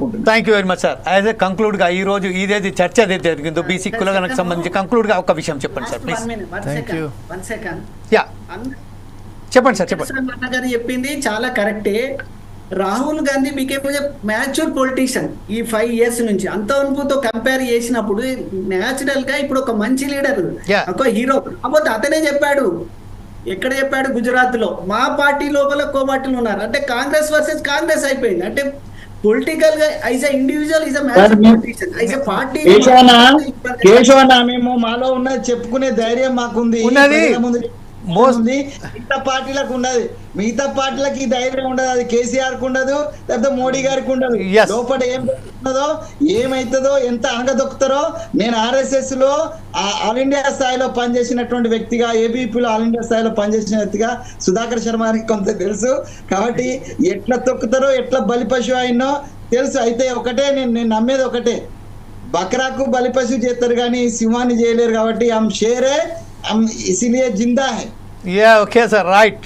కోరుకుంటున్నాను. Thank you very much sir as a కంక్లూడ్గా ఈ రోజు ఇదేది చర్చ ఏదైతే జరిగిందో బీసీ కులగణకు సంబంధించి కంక్లూడ్గా ఒక విషయం చెప్పండి sir please Thank you. One second yeah చెప్పండి సార్ చెప్పండి. గారు చెప్పింది చాలా కరెక్టే. Rahul Gandhi became mature politician ఈ ఫైవ్ ఇయర్స్ నుంచి. అంతవరకుతో కంపేర్ చేసినప్పుడు న్యాచురల్గా ఇప్పుడు ఒక మంచి లీడర్. ఒక హీరో కాకపోతే అతనే చెప్పాడు. ఎక్కడ చెప్పాడు? గుజరాత్లో మా పార్టీ లోపల కో పార్టీలు ఉన్నారు. అంటే కాంగ్రెస్ వర్సెస్ కాంగ్రెస్ అయిపోయింది. అంటే పొలిటికల్గా as individual is politician as party కేశవన్న మేము మాలో ఉన్నది చెప్పుకునే ధైర్యం మాకుంది. ఉన్నది. ప్రజల ముందు మోస్- ఉంది మిగతా పార్టీలకు ఉండదు మిగతా పార్టీలకు ధైర్యం ఉండదు. అది కేసీఆర్కు ఉండదు లేకపోతే మోడీ గారికి ఉండదు. లోపల ఏం జరుగుతున్నదో ఏమైతుందో ఎంత అనగదొక్కుతారో నేను ఆర్ఎస్ఎస్లో ఆ- ఆల్ ఇండియా స్థాయిలో పనిచేసినటువంటి వ్యక్తిగా ఏబీపీలో ఆల్ ఇండియా స్థాయిలో పనిచేసిన వ్యక్తిగా సుధాకర్ శర్మ గారికి కొంత తెలుసు. కాబట్టి ఎట్లా తొక్కుతారో ఎట్లా బలి పశువు అయినో తెలుసు. అయితే ఒకటే నేను నేను నమ్మేది ఒకటే. బక్రాకు బలి పశువు చేస్తారు కానీ సింహాన్ని చేయలేరు కాబట్టి హమ్ షేరే ఇసిలియే జిందా హై యా ఓకే సార్ రైట్